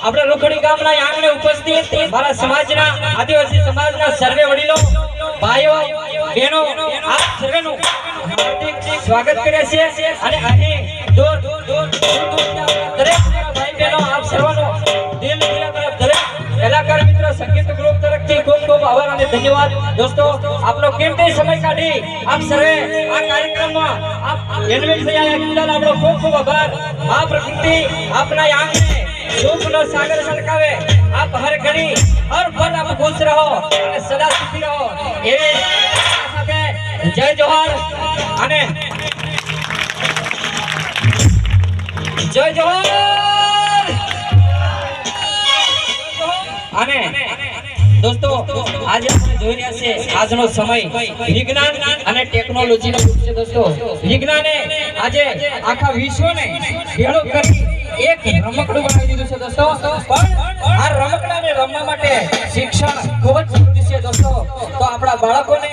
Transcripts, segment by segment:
આપણે રોકડી ગામના આંગણે ઉપસ્થિત મારા સમાજના આદિવાસી સમાજના સર્વે વડીલો ભાઈઓ સ્વાગત કરે છે અને અહીં દૂર આભાર અને ધન્યવાદ દોસ્તો આપનો કિંમતી સમય કાઢી આપ સર્વે આ કાર્યક્રમમાં આપ એન્વેલ થયા એ બદલ આપણો ખૂબ ખૂબ આભાર આ પ્રકૃતિ આપના આંગણે સુખનો સાગર છલકાવે આપ હર ઘડી હર પલ આપ ખુશ રહો અને સદા સુખી રહો એવી આશા સાથે જય જોહર અને જય જોહર અને દોસ્તો, આજે જોઈ રહ્યા છે આજનો સમય. વિજ્ઞાન અને ટેકનોલોજીનો છે દોસ્તો. વિજ્ઞાને આજે આખા વિશ્વને ભેળો કરી એક રમકડું બનાવી દીધું છે દોસ્તો. પણ આ રમકડાને રમવા માટે શિક્ષણ ખૂબ જ જરૂરી છે દોસ્તો. તો આપણા બાળકોને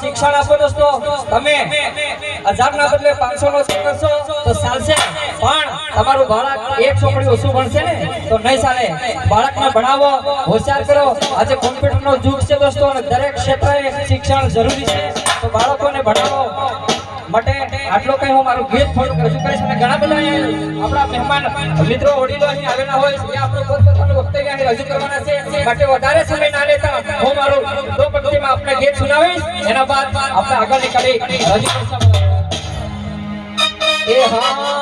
શિક્ષણ આપો દોસ્તો. તમે હજાર ના બદલે પાંચસો નો કરશો, તો ચાલશે. પણ તમારું બાળક એક ચોપડી ઓછું ભણશે ને? તો નહીં ચાલે. બાળકને ભણાવો, હોશિયાર કરો. આજે કોમ્પ્યુટર નો યુગ છે દોસ્તો, અને દરેક ક્ષેત્રે શિક્ષણ જરૂરી છે. તો બાળકોને ભણાવો. માટે આટલો કઈ હું મારું ગીત થોડુંક રજૂ કરીશ અને ઘણા બધા આપણા મહેમાન, મિત્રો વડીલો અહીં આવેલા હોય એ આપણું વખતે વક્તવ્ય રજૂ કરવાના છે. માટે વધારે સમય ના લેતા હું મારું દો આપને ગીત સુનાવીશ. એના બાદ આપણે આગળ નીકળી. રજૂ એ હા.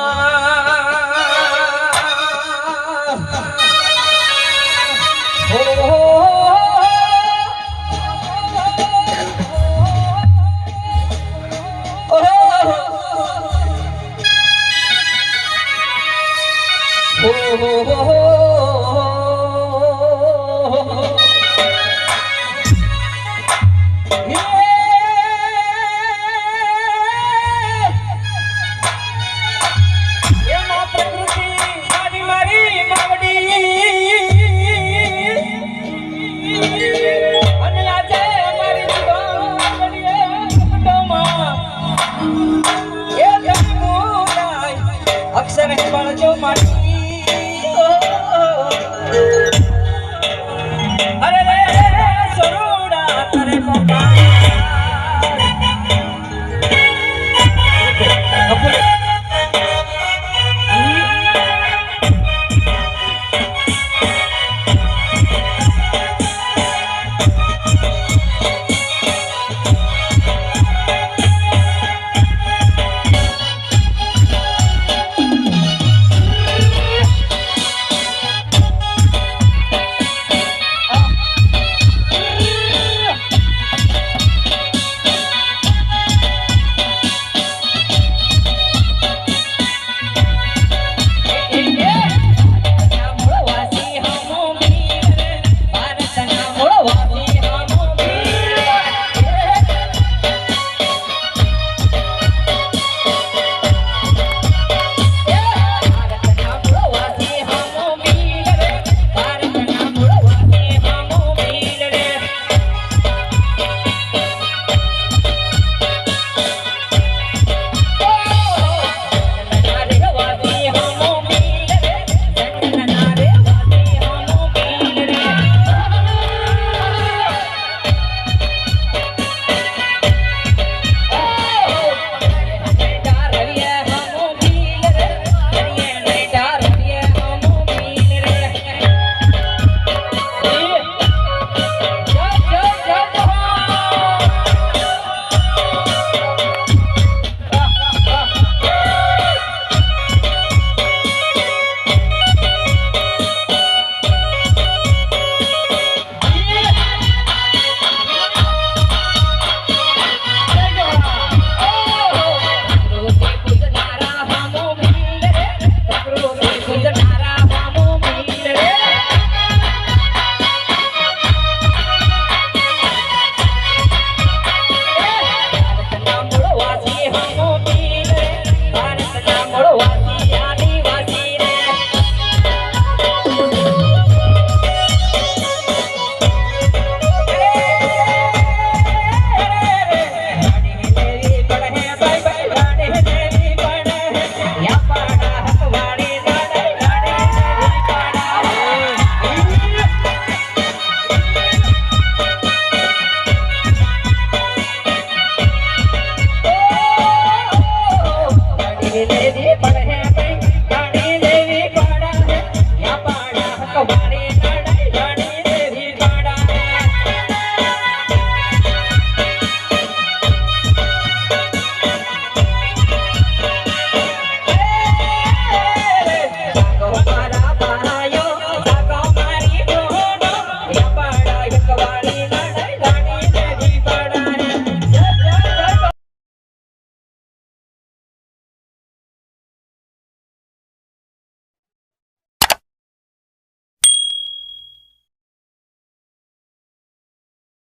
Acabou.